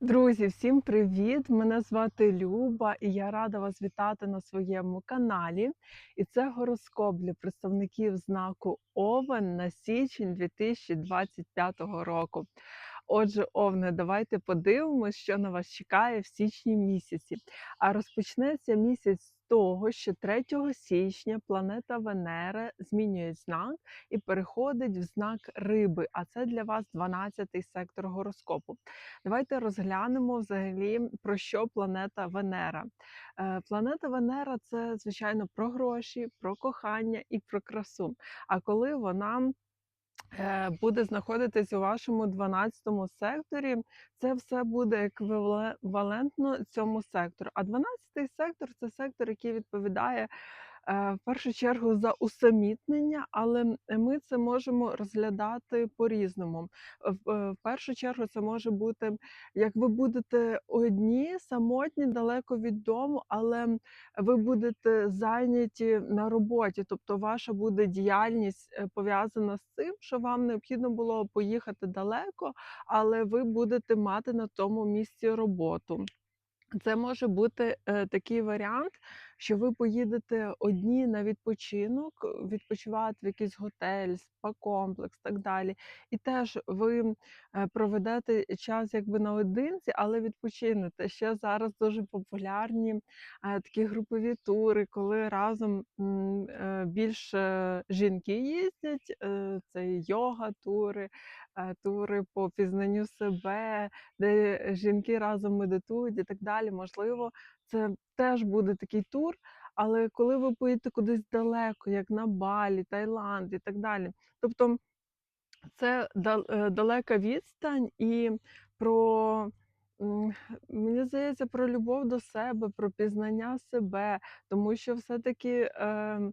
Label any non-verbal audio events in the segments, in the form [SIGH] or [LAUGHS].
Друзі, всім привіт! Мене звати Люба, і я рада вас вітати на своєму каналі. І це гороскоп для представників знаку Овен на січень 2025 року. Отже, Овне, давайте подивимось, що на вас чекає в січні місяці. А розпочнеться місяць з того, що 3 січня планета Венера змінює знак і переходить в знак риби. А це для вас 12-й сектор гороскопу. Давайте розглянемо взагалі про що планета Венера. Е, Планета Венера це звичайно про гроші, про кохання і про красу. А коли вона буде знаходитись у вашому 12 секторі, це все буде еквівалентно цьому сектору. А 12 сектор це сектор, який відповідає е, в першу чергу за усамітнення, але ми це можемо розглядати по-різному. В, е, першу чергу це може бути, як ви будете одні, самотні, далеко від дому, але ви будете зайняті на роботі, тобто ваша буде діяльність е, пов'язана з цим, що вам необхідно було поїхати далеко, але ви будете мати на тому місці роботу. Це може бути е, такий варіант, що ви поїдете одні на відпочинок, відпочивати в якийсь готель, спа-комплекс, так далі. І теж ви е, проведете час якби наодинці, але відпочинете. Ще зараз дуже популярні е, такі групові тури, коли разом е, більше жінки їздять. Це йога-тури, е, тури по пізнанню себе, де жінки разом медитують і так далі. Можливо, це теж буде такий тур. Але коли ви поїдете кудись далеко, як на Балі, Таїланд і так далі, тобто це е, далека відстань і про, мені здається, про любов до себе, про пізнання себе, тому що все-таки ем,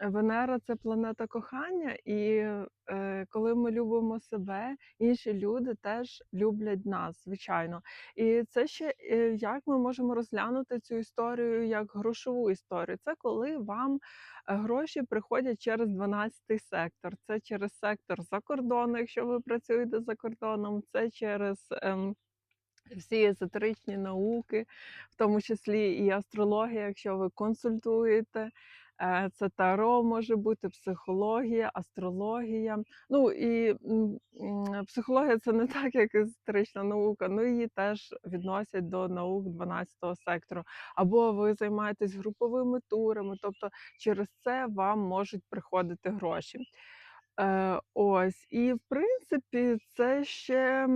Венера це планета кохання, і е, коли ми любимо себе, інші люди теж люблять нас, звичайно. І це ще е, як ми можемо розглянути цю історію як грошову історію. Це коли вам е, гроші приходять через 12-й сектор. Це через сектор за кордону, якщо ви працюєте за кордоном, це через. ем, всі езотеричні науки, в тому числі і астрологія, якщо ви консультуєте. Е, Це таро може бути, психологія, астрологія. Ну і психологія це не так, як історична наука, ну її теж відносять до наук 12 сектору. Або ви займаєтесь груповими турами, тобто через це вам можуть приходити гроші. Е, ось, і в принципі, це ще,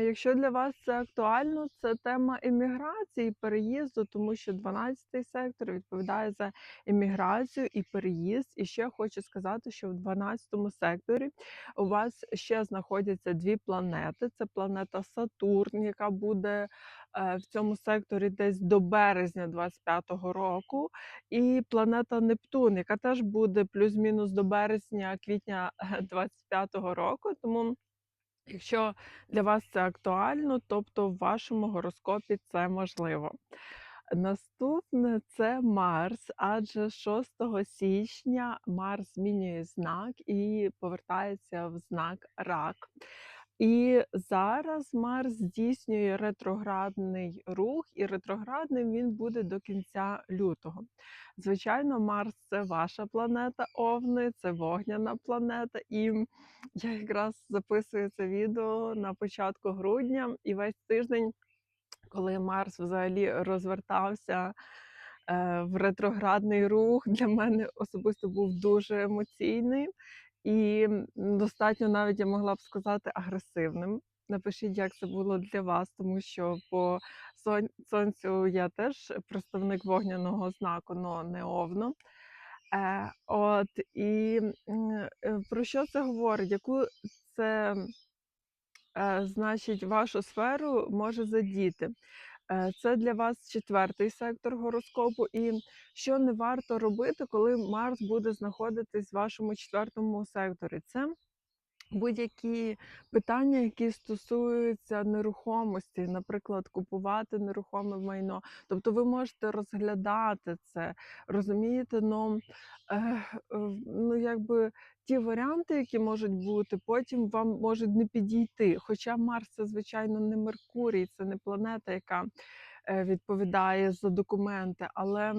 якщо для вас це актуально, це тема еміграції, переїзду, тому що 12-й сектор відповідає за еміграцію і переїзд. І ще хочу сказати, що в 12-му секторі у вас ще знаходяться дві планети. Це планета Сатурн, яка буде в цьому секторі десь до березня 25-го року, і планета Нептун, яка теж буде плюс-мінус до березня-квітня 25-го [LAUGHS] року. Тому, якщо для вас це актуально, тобто в вашому гороскопі це можливо. Наступне це Марс, адже 6 січня Марс змінює знак і повертається в знак Рак. І зараз Марс здійснює ретроградний рух, і ретроградним він буде до кінця лютого. Звичайно, Марс це ваша планета Овни, це вогняна планета. І я якраз записую це відео на початку грудня, і весь тиждень, коли Марс взагалі розвертався е, в ретроградний рух, для мене особисто був дуже емоційний і достатньо навіть я могла б сказати агресивним. Напишіть, як це було для вас, тому що по сонцю я теж представник вогняного знаку, але не овно. Е, от і е, про що це говорить? Яку це е, значить вашу сферу може задіти? Е, Це для вас четвертий сектор гороскопу. І що не варто робити, коли Марс буде знаходитись в вашому четвертому секторі? Це Будь-які питання, які стосуються нерухомості, наприклад, купувати нерухоме майно. Тобто ви можете розглядати це, розумієте? Ну, е, ну, якби ті варіанти, які можуть бути, потім вам можуть не підійти. Хоча Марс це, звичайно, не Меркурій, це не планета, яка відповідає за документи, але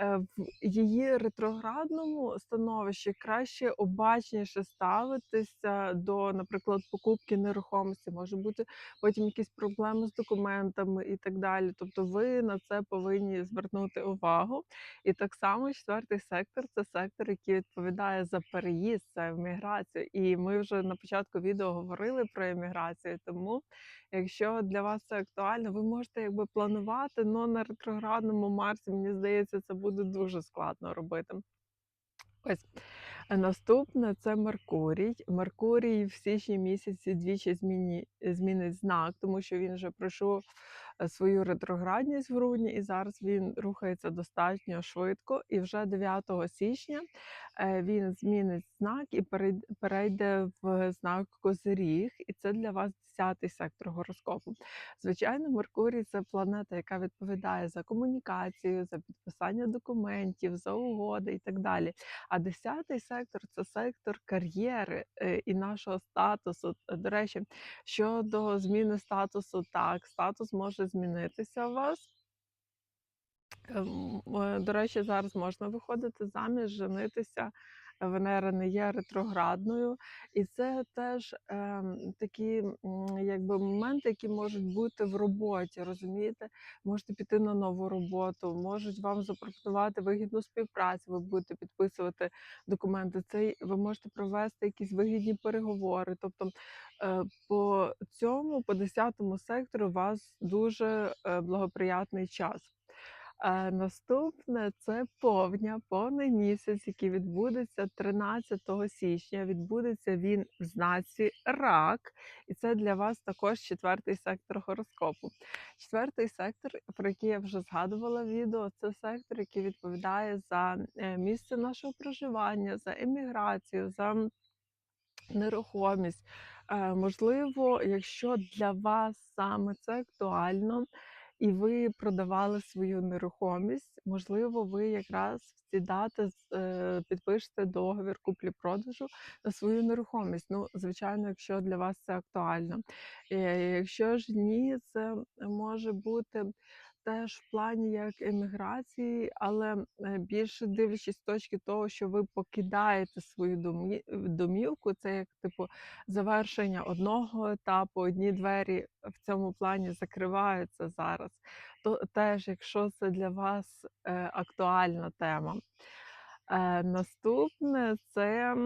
е, в її ретроградному становищі краще обачніше ставитися до, наприклад, покупки нерухомості. Може бути потім якісь проблеми з документами і так далі. Тобто ви на це повинні звернути увагу. І так само четвертий сектор це сектор, який відповідає за переїзд, за еміграцію. І ми вже на початку відео говорили про еміграцію, тому Якщо для вас це актуально, ви можете якби планувати, але на ретроградному Марсі, мені здається, це буде дуже складно робити. Ось. Е, наступне це Меркурій. Меркурій в січні місяці двічі зміні, змінить знак, тому що він вже пройшов свою ретроградність в грудні, і зараз він рухається достатньо швидко. І вже 9 січня е, він змінить знак і перейде в знак Козиріг. І це для вас 10-й сектор гороскопу. Звичайно, Меркурій це планета, яка відповідає за комунікацію, за підписання документів, за угоди і так далі. А 10-й сектор це сектор кар'єри е, і нашого статусу. До речі, щодо зміни статусу, так, статус може змінитися у вас. Ем, е, до речі, зараз можна виходити заміж, женитися. Венера не є ретроградною, і це теж е, такі якби моменти, які можуть бути в роботі. Розумієте, можете піти на нову роботу, можуть вам запропонувати вигідну співпрацю. Ви будете підписувати документи. Це ви можете провести якісь вигідні переговори. Тобто е, по цьому, по 10 сектору, у вас дуже е, благоприятний час. Наступне це повня, повний місяць, який відбудеться 13 січня. Відбудеться він в знаці рак, і це для вас також четвертий сектор гороскопу. Четвертий сектор, про який я вже згадувала відео, це сектор, який відповідає за е, місце нашого проживання, за еміграцію, за нерухомість. Е, можливо, якщо для вас саме це актуально і ви продавали свою нерухомість, можливо, ви якраз в ці дати е, підпишете договір куплі-продажу на свою нерухомість. Ну, звичайно, якщо для вас це актуально. Е, якщо ж ні, це може бути теж в плані як еміграції, але е, більше дивлячись з точки того, що ви покидаєте свою домівку, це як типу завершення одного етапу, одні двері в цьому плані закриваються зараз. То теж, якщо це для вас е, актуальна тема. Е, Наступне це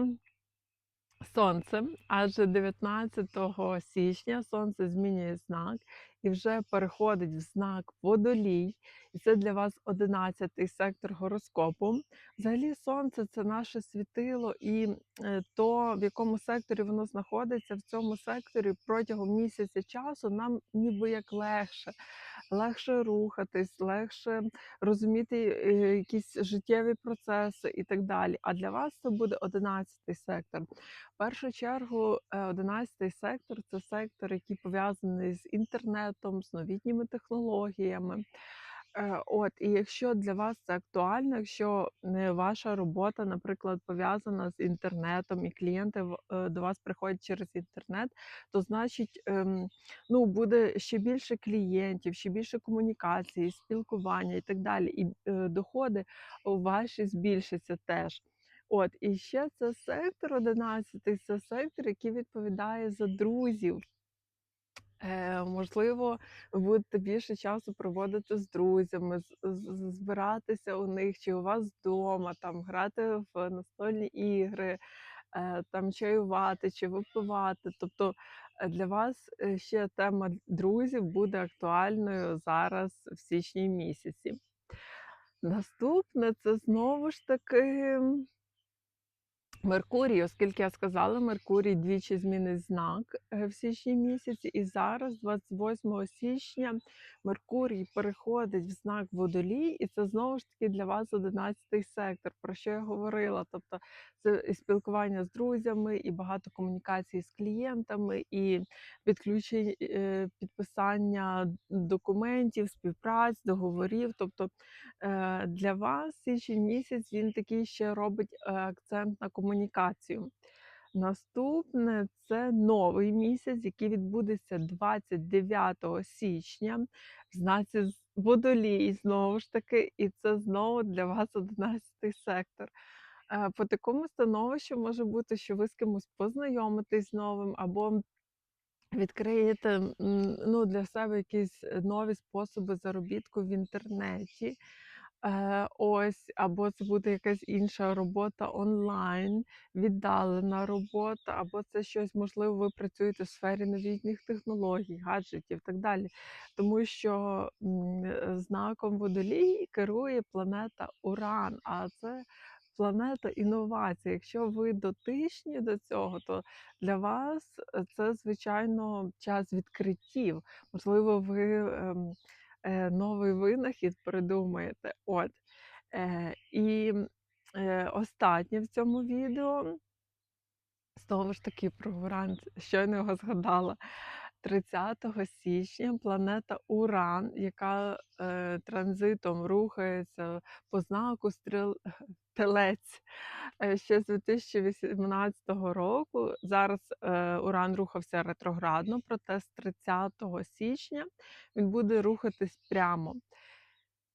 Сонце, адже 19 січня сонце змінює знак і вже переходить в знак водолій, це для вас 11-й сектор гороскопу. Взагалі, сонце це наше світило, і е, то, в якому секторі воно знаходиться, в цьому секторі протягом місяця часу нам ніби як легше легше рухатись, легше розуміти е, якісь життєві процеси і так далі. А для вас це буде одинадцятий сектор. В першу чергу, е, одинадцятий сектор це сектор, який пов'язаний з інтернетом, з новітніми технологіями. Е, от, і якщо для вас це актуально, якщо ваша робота, наприклад, пов'язана з інтернетом, і клієнти е, до вас приходять через інтернет, то значить ем, ну, буде ще більше клієнтів, ще більше комунікації, спілкування і так далі. І е, доходи ваші збільшаться теж. От, і ще це сектор 11, це сектор, який відповідає за друзів. Е, можливо, будете більше часу проводити з друзями, збиратися у них чи у вас вдома, там грати в настольні ігри, е, там чаювати чи випивати. Тобто е, для вас ще тема друзів буде актуальною зараз в січні місяці. Наступне це знову ж таки Меркурій, оскільки я сказала, Меркурій двічі змінить знак е, в січні місяці, і зараз, 28 січня, Меркурій переходить в знак Водолій, і це знову ж таки для вас 11 сектор, про що я говорила. Тобто це і спілкування з друзями, і багато комунікацій з клієнтами, і підключення е, підписання документів, співпраць, договорів. Тобто е, для вас січень місяць він такий ще робить акцент на комунікацію. Наступне це новий місяць, який відбудеться 29 січня в знаці з- Водолій, знову ж таки, і це знову для вас 11 сектор. Е, По такому становищу може бути, що ви з кимось познайомитесь новим, або відкриєте ну, для себе якісь нові способи заробітку в інтернеті. Е, ось, або це буде якась інша робота онлайн, віддалена робота, або це щось, можливо, ви працюєте в сфері новітніх технологій, гаджетів і так далі. Тому що е, знаком водолій керує планета Уран, а це планета інновацій. Якщо ви дотичні до цього, то для вас е, це, звичайно, час відкриттів. Можливо, ви ем, новий винахід придумаєте. От. І е, останнє в цьому відео, знову ж таки, про Уран, щойно його згадала. 30 січня планета Уран, яка е, транзитом рухається по знаку стріл [LAUGHS] Телець е, ще з 2018 року. Зараз е, Уран рухався ретроградно, проте з 30 січня він буде рухатись прямо.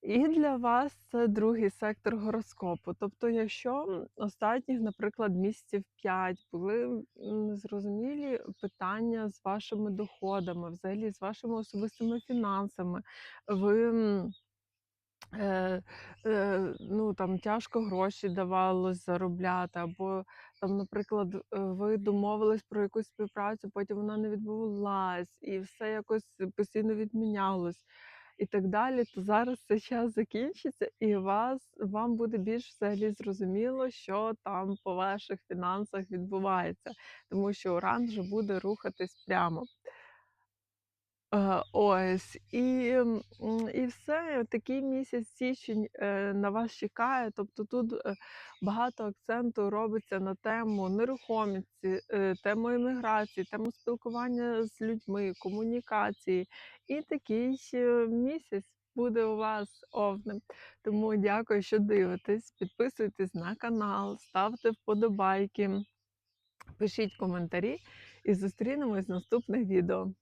І для вас це другий сектор гороскопу. Тобто, якщо останніх, наприклад, місяців 5 були незрозумілі питання з вашими доходами, взагалі з вашими особистими фінансами, ви е, е, ну, там, тяжко гроші давалось заробляти, або там, наприклад, е, ви домовились про якусь співпрацю, потім вона не відбулась, і все якось постійно відмінялось і так далі, то зараз цей час закінчиться, і вас вам буде більш взагалі зрозуміло, що там по ваших фінансах відбувається, тому що Уран вже буде рухатись прямо. Е, ось і, і все. Такий місяць січень е, на вас чекає. Тобто тут е, багато акценту робиться на тему нерухомості, е, тему еміграції, тему спілкування з людьми, комунікації. І такий місяць буде у вас овним. Тому дякую, що дивитесь. Підписуйтесь на канал, ставте вподобайки, пишіть коментарі і зустрінемось в наступних відео.